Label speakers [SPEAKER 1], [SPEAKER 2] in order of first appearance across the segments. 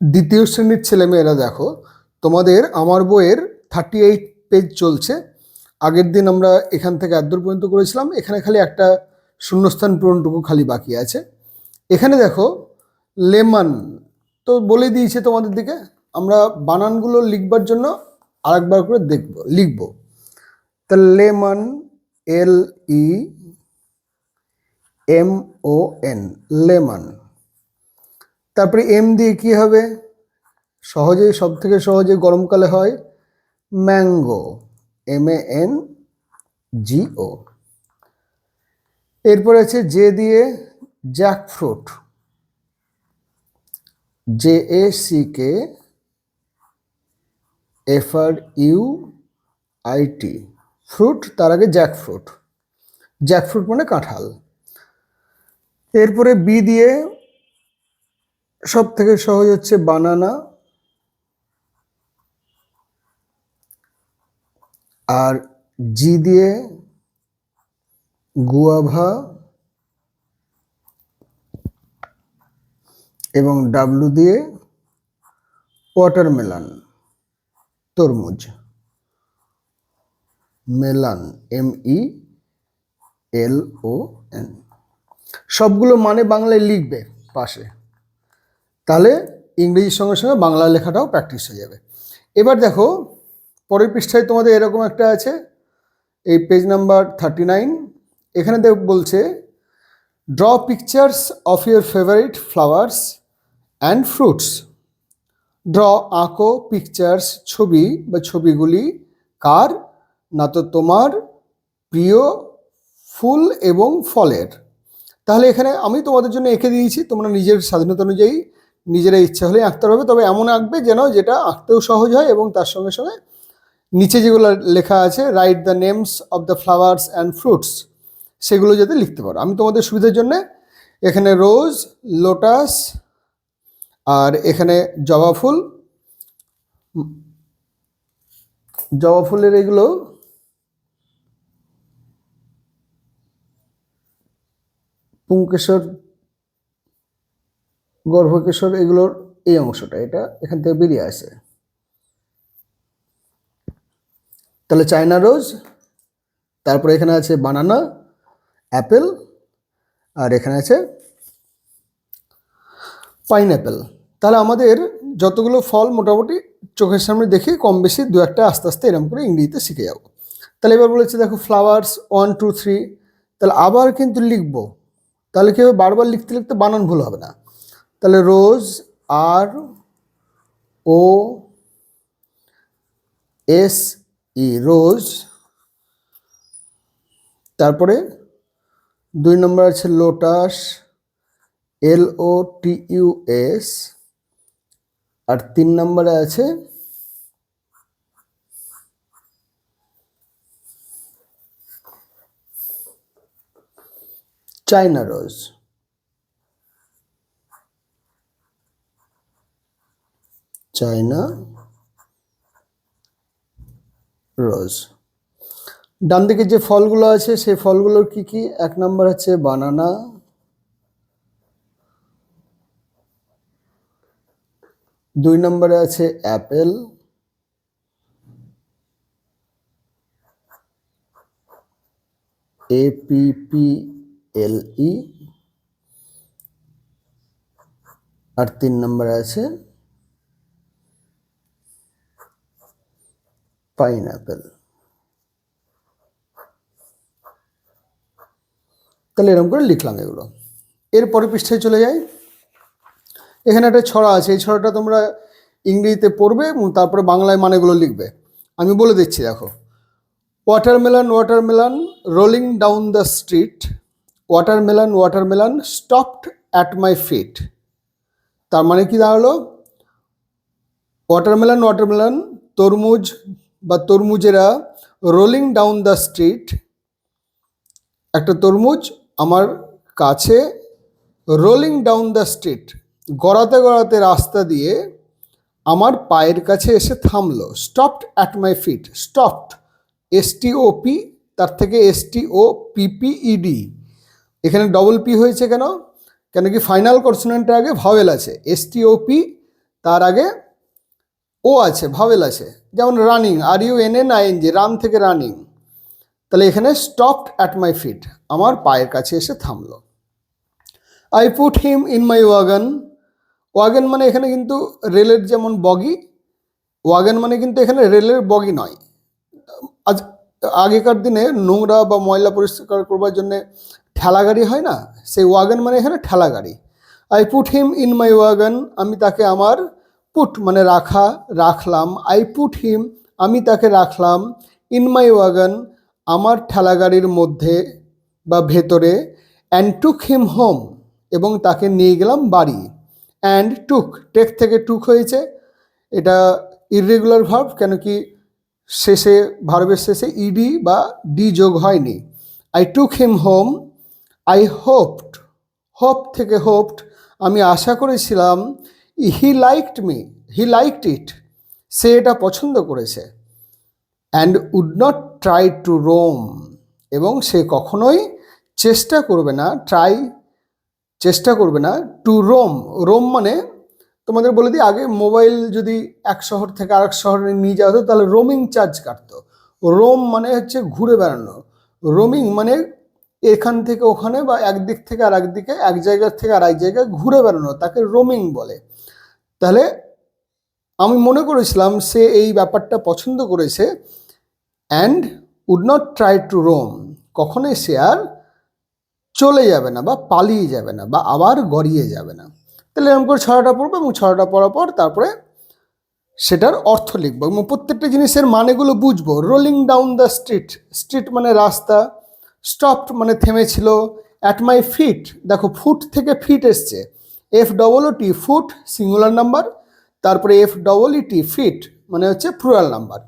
[SPEAKER 1] দ্বিতীয় শ্রেণির ছেলেমেয়েরা দেখো, তোমাদের আমার বইয়ের থার্টি এইট পেজ চলছে। আগের দিন আমরা এখান থেকে এতদূর পর্যন্ত করেছিলাম, এখানে খালি একটা শূন্যস্থান পূরণটুকু খালি বাকি আছে। এখানে দেখো, লেমন তো বলে দিয়েছে তোমাদের দিকে, আমরা বানানগুলো লিখবার জন্য আরেকবার করে দেখব, লিখব। তা lemon, L E, M O N, lemon. তারপরে এম দিয়ে কি হবে? সহজেই সব থেকে সহজে গরমকালে হয় mango M A N G O এরপর আছে জে দিয়ে jackfruit J A C K F R U I T fruit, তার আগে জ্যাকফ্রুট। জ্যাকফ্রুট মানে কাঁঠাল। এরপরে বি দিয়ে সব থেকে সহজ হচ্ছে বানানা আর জি দিয়ে গুয়াভা এবং ডাব্লু দিয়ে ওয়াটারমেলন তরমুজ। মেলান এম ই এল ও এন সবগুলো মানে বাংলায় লিখবে পাশে। তাহলে ইংরেজির সঙ্গে সঙ্গে বাংলা লেখাটাও প্র্যাকটিস হয়ে যাবে। এবার দেখো, পরের পৃষ্ঠায় তোমাদের এরকম একটা আছে, এই পেজ নাম্বার থার্টি নাইন এখানে দেখ বলছে draw pictures of your favourite flowers and fruits draw আঁকো পিকচার্স ছবি বা ছবিগুলি কার? না তো তোমার প্রিয় ফুল এবং ফলের। তাহলে এখানে আমি তোমাদের জন্য এঁকে দিয়েছি, তোমরা নিজের স্বাধীনতা অনুযায়ী নিজেরা ইচ্ছা হলে আঁকতে পারবে তবে এমন আঁকবে যেন যেটা আঁকতেও সহজ হয় এবং তার সঙ্গে সঙ্গে নিচে যেগুলো লেখা আছে write the names of the flowers and fruits সেগুলো যাতে লিখতে পারো। আমি তোমাদের সুবিধার জন্য এখানে রোজ লোটাস আর এখানে জবা ফুল, জবা ফুলের এগুলো পুংকেশর গর্ভকেশর এগুলোর এই অংশটা, এটা এখান থেকে বেরিয়ে আসে। তাহলে চায়না রোজ, তারপরে এখানে আছে বানানা, অ্যাপেল, আর এখানে আছে পাইনঅ্যাপেল। তাহলে আমাদের যতগুলো ফল মোটামুটি চোখের সামনে দেখে, কম বেশি দু একটা আস্তে আস্তে এরকম করে ইংরেজিতে শিখে যাব। তাহলে এবার বলেছে, দেখো ফ্লাওয়ার্স, ওয়ান, টু, থ্রি, তাহলে আবার কিন্তু লিখব। তাহলে কি হবে? বারবার লিখতে লিখতে বানান ভুল হবে না। তাহলে রোজ আর ও এস ই, রোজ। তারপরে দুই নম্বর আছে lotus, L O T U S. আর তিন নম্বরে আছে চাইনা রোজ। চাইনা রোজ। ডান দিকে যে ফলগুলো আছে, সেই ফলগুলোর কি কি? এক নম্বর আছে বানানা। দুই নম্বরে আছে apple. A P P L E. আর তিন নম্বরে আছে পাইনঅ্যাপেল তাহলে এরকম করে লিখলাম এগুলো। এরপরে পৃষ্ঠায় চলে যাই। এখানে একটা ছড়া আছে, এই ছড়াটা তোমরা ইংরেজিতে পড়বে এবং তারপরে বাংলায় মানেগুলো লিখবে। আমি বলে দিচ্ছি, দেখো। Watermelon watermelon rolling down the street watermelon watermelon stopped at my feet তার মানে কি দাঁড়াল? ওয়াটারমেলন ওয়াটারমেলন তরমুজ বা তরমুজেরা রোলিং ডাউন দ্য স্ট্রিট একটা তরমুজ আমার কাছে রোলিং ডাউন দ্য স্ট্রিট গড়াতে গড়াতে রাস্তা দিয়ে আমার পায়ের কাছে এসে থামলো। Stopped at my feet stopped S T O P তার থেকে এস টি ও পিপিইডি এখানে ডবল পি হয়েছে কেন? কেন কি ফাইনাল কনসোনেন্টের আগে ভাওয়েল আছে। এস টি ও পি তার আগে ও আছে ভাবেল আছে। যেমন running R U N N I N G run থেকে রানিং তাহলে এখানে স্টপড অ্যাট মাই ফিট আমার পায়ের কাছে এসে থামলো। I put him in my wagon wagon মানে এখানে কিন্তু রেলের যেমন বগি ওয়াগন মানে কিন্তু এখানে রেলের বগি নয়। আজ, আগেকার দিনে নোংরা বা ময়লা পরিষ্কার করবার জন্য ঠেলা গাড়ি হয় না? সেই ওয়াগন মানে এখানে ঠেলা গাড়ি। I put him in my wagon আমি তাকে আমার পুট মানে রাখা, রাখলাম আই পুট হিম আমি তাকে রাখলাম ইন মাই ওয়াগন আমার ঠেলাগাড়ির মধ্যে বা ভেতরে অ্যান্ড টুক হিম হোম এবং তাকে নিয়ে গেলাম বাড়ি। অ্যান্ড টুক টেক থেকে টুক হয়েছে। এটা ইররেগুলার ভার্ব কেন কি শেষে ভার্বের শেষে ইডি বা ডি যোগ হয়নি। I took him home I hoped hope থেকে হোপড আমি আশা করেছিলাম he liked me he liked it সে এটা পছন্দ করেছে। And would not try to roam এবং সে কখনোই চেষ্টা করবে না ট্রাই চেষ্টা করবে না টু রোম রোম মানে তোমাদের বলে দিই, আগে মোবাইল যদি এক শহর থেকে আরেক শহরে নিয়ে যাওয়া হতো, তাহলে রোমিং চার্জ কাটতো। রোম মানে হচ্ছে ঘুরে বেড়ানো। রোমিং মানে এখান থেকে ওখানে বা একদিক থেকে আর একদিকে এক জায়গা থেকে আর এক জায়গায় ঘুরে বেড়ানো, তাকে রোমিং বলে। তাহলে আমি মনে করেছিলাম সে এই ব্যাপারটা পছন্দ করেছে and would not try to roam কখনোই সে আর চলে যাবে না বা পালিয়ে যাবে না বা আবার গড়িয়ে যাবে না। তাহলে এরকম করে ছড়াটা পড়ব এবং ছড়াটা পড়ার পর তারপরে সেটার অর্থ লিখব এবং প্রত্যেকটা জিনিসের মানেগুলো বুঝব। Rolling down the street street মানে রাস্তা স্টপড মানে থেমেছিল অ্যাট মাই ফিট দেখো ফুট থেকে ফিট এসছে। F double T foot singular number তারপরে এফ ডবল টি ফিট মানে হচ্ছে plural number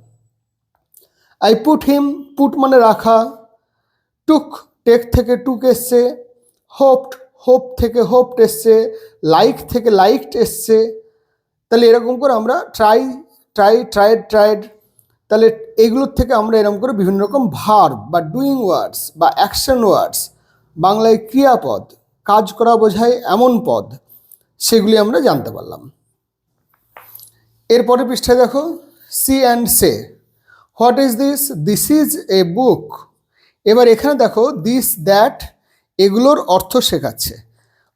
[SPEAKER 1] I put him put মানে রাখা টুক টেক থেকে টুক এসছে হোপড হোপ থেকে হোপড এসছে লাইক থেকে লাইকড এসছে, তাহলে এরকম করে আমরা ট্রাই ট্রাই ট্রাইড ট্রাইড তাহলে এইগুলোর থেকে আমরা এরকম করে বিভিন্ন রকম ভার্ব বা ডুইং ওয়ার্ডস বা অ্যাকশন ওয়ার্ডস বাংলায় ক্রিয়াপদ, কাজ করা বোঝায় এমন পদ। সেগুলি আমরা জানতে পারলাম। এরপরে পৃষ্ঠায় দেখো, see and say, what is this? This is a book. এবার এখানে দেখো, দিস, দ্যাট, এগুলোর অর্থ শেখাচ্ছে।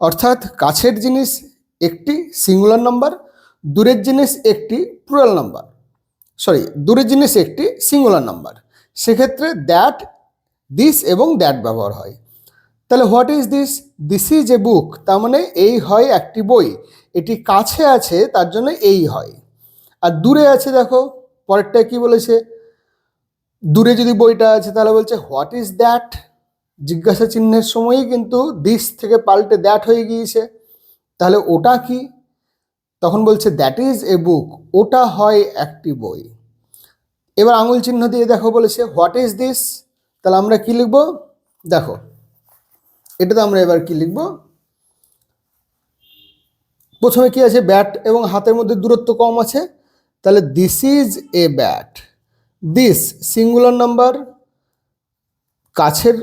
[SPEAKER 1] অর্থাৎ কাছের জিনিস একটি সিঙ্গুলার নাম্বার, দূরের জিনিস একটি প্লুরাল নাম্বার। সরি, দূরের জিনিস একটি সিঙ্গুলার নাম্বার। সেক্ষেত্রে দ্যাট, দিস এবং দ্যাট ব্যবহার হয়। তাহলে what is this? This is a book, তার মানে এই হয় একটি বই। এটি কাছে আছে, তার জন্য এই হয়। আর দূরে আছে দেখো, পরেরটা কি বলেছে? দূরে যদি বইটা আছে, তাহলে বলছে, হোয়াট ইজ দ্যাট? জিজ্ঞাসা চিহ্নের সময়ই কিন্তু দিস থেকে পাল্টে দ্যাট হয়ে গিয়েছে। তাহলে ওটা কি? তখন বলছে, দ্যাট ইজ এ বুক, ওটা হয় একটি বই। এবার আঙুল চিহ্ন দিয়ে দেখো বলেছে, হোয়াট ইজ দিস? তাহলে আমরা কি লিখব? দেখো। এটাতে আমরা এবার কি লিখব? প্রথমে কি আছে? ব্যাট এবং হাতের মধ্যে দূরত্ব কম আছে। তাহলে this is a bat this singular number কাছের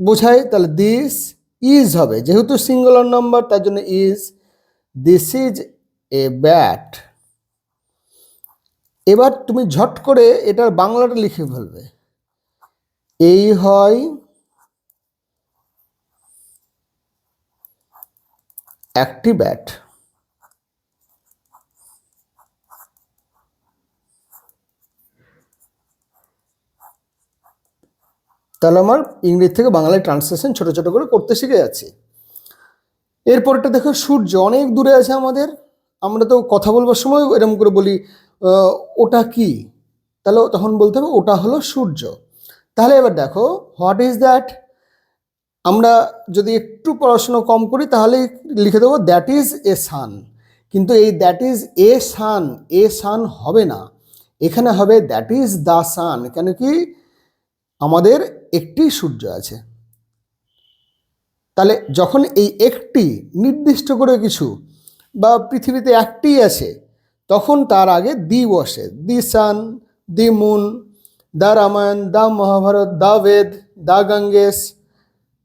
[SPEAKER 1] বোঝায়। তাহলে দিস ইজ হবে। যেহেতু সিঙ্গুলার নাম্বার তার জন্য is this is a bat এবার তুমি ঝট করে এটার বাংলাটা লিখে ফেলবে। এই হয় একটি ব্যাট তাহলে আমার ইংরেজি থেকে বাংলায় ট্রান্সলেশন ছোট ছোট করে করতে শিখে যাচ্ছি। এরপরটা দেখো, সূর্য অনেক দূরে আছে আমাদের। আমরা তো কথা বলবার সময় এরকম করে বলি ওটা কি? তাহলে তখন বলতে হবে ওটা হলো সূর্য। তাহলে এবার দেখো, হোয়াট ইজ দ্যাট? আমরা যদি একটু পড়াশুনো কম করি, তাহলে লিখে দেবো দ্যাট ইজ এ সান কিন্তু এই দ্যাট ইজ এ সান এ সান হবে না। এখানে হবে দ্যাট ইজ দ্য সান কেন কি আমাদের একটি সূর্য আছে। তাহলে যখন এই একটি নির্দিষ্ট করে কিছু বা পৃথিবীতে একটি আছে, তখন তার আগে দি বসে, the sun, the moon the Ramayana the Mahabharata the Veda the Ganges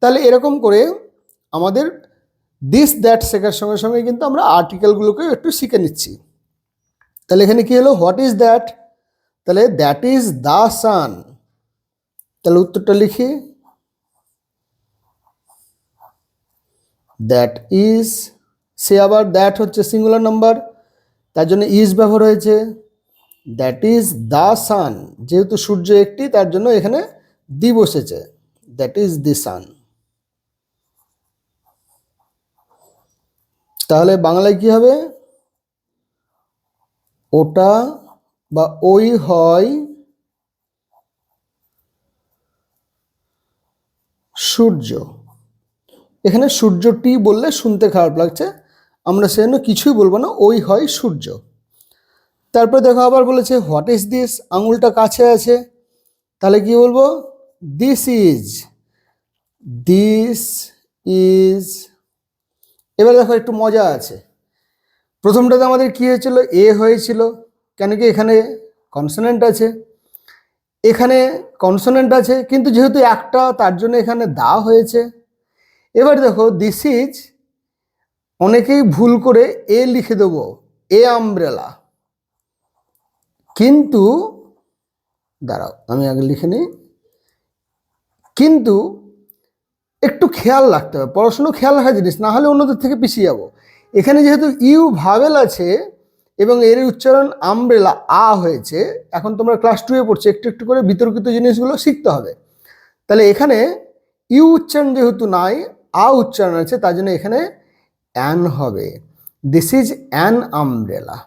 [SPEAKER 1] তাহলে এরকম করে আমাদের দিস দ্যাট শেখার সঙ্গে সঙ্গে কিন্তু আমরা আর্টিকেলগুলোকে একটু শিখে নিচ্ছি। তাহলে এখানে কী হলো? হোয়াট ইজ দ্যাট তাহলে দ্যাট ইজ দ্য সান তাহলে উত্তরটা লিখি। দ্যাট ইজ সে আবার দ্যাট হচ্ছে সিঙ্গুলার নাম্বার তার জন্য ইজ ব্যবহার হয়েছে। দ্যাট ইজ দ্য সান যেহেতু সূর্য একটি, তার জন্য এখানে দি বসেছে। দ্যাট ইজ দি সান তাহলে বাংলায় কি হবে? ওটা বা ওই হয় সূর্য। এখানে সূর্যটি বললে শুনতে খারাপ লাগছে। আমরা সেজন্য কিছুই বলব না, ওই হয় সূর্য। তারপরে দেখো আবার বলেছে হোয়াট ইজ দিস আঙুলটা কাছে আছে। তাহলে কি বলব? দিস ইজ দিস ইজ এবার দেখো একটু মজা আছে। প্রথমটাতে আমাদের কি হয়েছিল? এ হয়েছিল। কেন কি এখানে কনসোনেন্ট আছে? এখানে কনসোনেন্ট আছে, কিন্তু যেহেতু একটা, তার জন্য এখানে দা হয়েছে। এবার দেখো দিস ইজ অনেকেই ভুল করে এ লিখে দেবো। এ আমব্রেলা কিন্তু, দাঁড়াও, আমি আগে লিখে নিই। কিন্তু একটু খেয়াল রাখতে হবে, পড়াশুনো খেয়াল রাখা জিনিস, না হলে অন্যদের থেকে পিছিয়ে যাব। এখানে যেহেতু ইউ ভাবেল আছে এবং এর উচ্চারণ আমব্রেলা, আ হয়েছে, এখন তোমরা ক্লাস টুয়ে পড়ছো, একটু একটু করে বিতর্কিত জিনিসগুলো শিখতে হবে। তাহলে এখানে ইউ উচ্চারণ যেহেতু নাই, আ উচ্চারণ আছে, তার জন্য এখানে অ্যান হবে। This is an umbrella.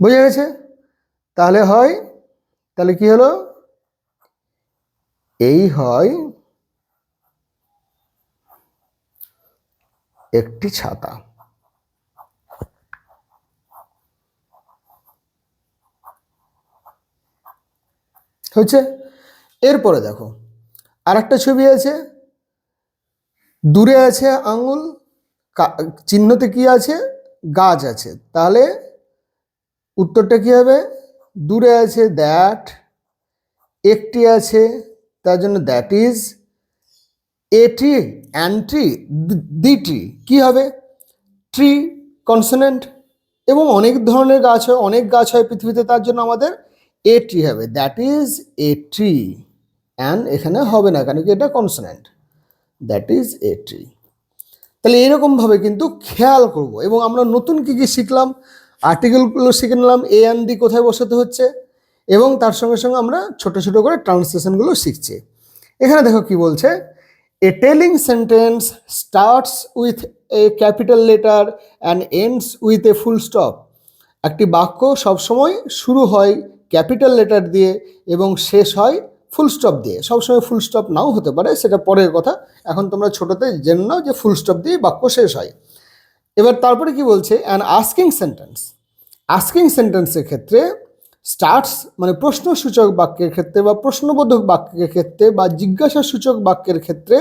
[SPEAKER 1] বোঝা গেছে? তাহলে হয়, তাহলে কি হলো? এই হয় একটি ছাতা। হচ্ছে এরপরে দেখো আর একটা ছবি আছে। দূরে আছে আঙুল চিহ্নতে কি আছে? গাছ আছে। তাহলে উত্তরটা কি হবে? দূরে আছে দ্যাট একটি আছে, তার জন্য দ্যাট ইজ এটি, অ্যান্টি দিটি, কি হবে? ট্রি, কনসোনেন্ট এবং অনেক ধরনের গাছ হয়, অনেক গাছ হয় পৃথিবীতে, তার জন্য আমাদের এ ট্রি হবে। That is a tree and এখানে হবে না কেন কি এটা consonant. That is a tree তাহলে এরকমভাবে কিন্তু খেয়াল করব। এবং আমরা নতুন কী কী শিখলাম? আর্টিকেলগুলো শিখে নিলাম এ অ্যান্ড ডি কোথায় বসাতে হচ্ছে, এবং তার সঙ্গে সঙ্গে আমরা ছোট ছোট করে ট্রান্সলেশনগুলো শিখছি। এখানে দেখো কি বলছে a telling sentence starts with a capital letter and ends with a full stop একটি বাক্য সবসময় শুরু হয় ক্যাপিটাল লেটার দিয়ে এবং শেষ হয় ফুল স্টপ দিয়ে। সবসময় ফুল স্টপ নাও হতে পারে, সেটা পরের কথা। এখন তোমরা ছোটোতে জেনে নাও যে ফুল স্টপ দিয়ে বাক্য শেষ হয়। এবার তারপরে কি বলছে? অ্যান আস্কিং সেন্টেন্স আস্কিং সেন্টেন্সের ক্ষেত্রে স্টার্টস মানে প্রশ্নসূচক বাক্যের ক্ষেত্রে বা প্রশ্নবোধক বাক্যের ক্ষেত্রে বা জিজ্ঞাসা সূচক বাক্যের ক্ষেত্রে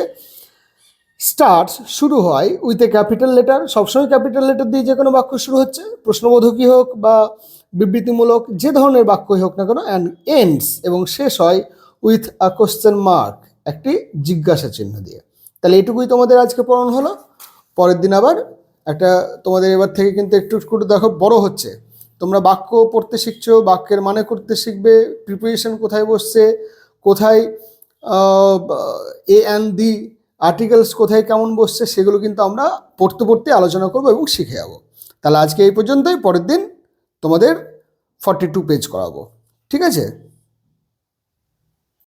[SPEAKER 1] স্টার্টস শুরু হয় উইথ এ ক্যাপিটাল লেটার সবসময় ক্যাপিটাল লেটার দিয়ে যে কোনো বাক্য শুরু হচ্ছে, প্রশ্নবোধকই হোক বা বিবৃতিমূলক যে ধরনের বাক্যই হোক না কেন অ্যান্ড এন্ডস এবং শেষ হয় উইথ আ কোশ্চেন মার্ক একটি জিজ্ঞাসা চিহ্ন দিয়ে। তাহলে এটুকুই তোমাদের আজকে পড়ানো হলো। পরের দিন আবার একটা তোমাদের এবার থেকে কিন্তু একটু একটু দেখো, বড় হচ্ছে। তোমরা বাক্য পড়তে শিখছো, বাক্যের মানে করতে শিখবে প্রিপারেশন কোথায় বসছে, কোথায় এ অ্যান্ড দি আর্টিকেলস কোথায় কেমন বসছে, সেগুলো কিন্তু আমরা পড়তে পড়তে আলোচনা করব এবং শিখে যাব। তাহলে আজকে এই পর্যন্তই, পরের দিন তোমাদের ফর্টি টু পেজ করাবো। ঠিক আছে?